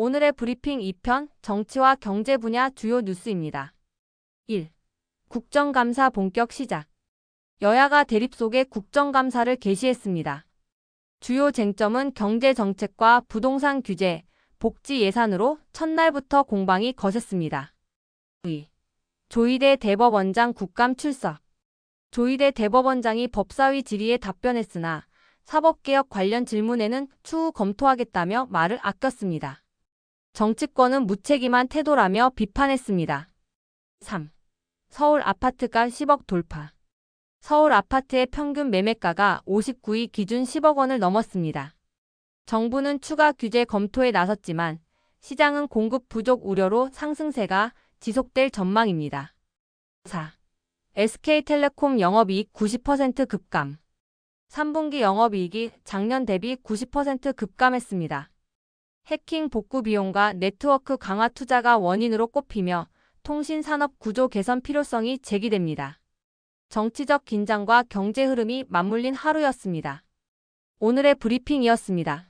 오늘의 브리핑 2편 정치와 경제 분야 주요 뉴스입니다. 1. 국정감사 본격 시작. 여야가 대립 속에 국정감사를 개시했습니다. 주요 쟁점은 경제 정책과 부동산 규제, 복지 예산으로 첫날부터 공방이 거셌습니다. 2. 조희대 대법원장 국감 출석. 조희대 대법원장이 법사위 질의에 답변했으나 사법개혁 관련 질문에는 추후 검토하겠다며 말을 아꼈습니다. 정치권은 무책임한 태도라며 비판했습니다. 3. 서울 아파트가 10억 돌파. 서울 아파트의 평균 매매가가 59위 기준 10억 원을 넘었습니다. 정부는 추가 규제 검토에 나섰지만 시장은 공급 부족 우려로 상승세가 지속될 전망입니다. 4. SK텔레콤 영업이익 90% 급감. 3분기 영업이익이 작년 대비 90% 급감했습니다. 해킹 복구 비용과 네트워크 강화 투자가 원인으로 꼽히며 통신 산업 구조 개선 필요성이 제기됩니다. 정치적 긴장과 경제 흐름이 맞물린 하루였습니다. 오늘의 브리핑이었습니다.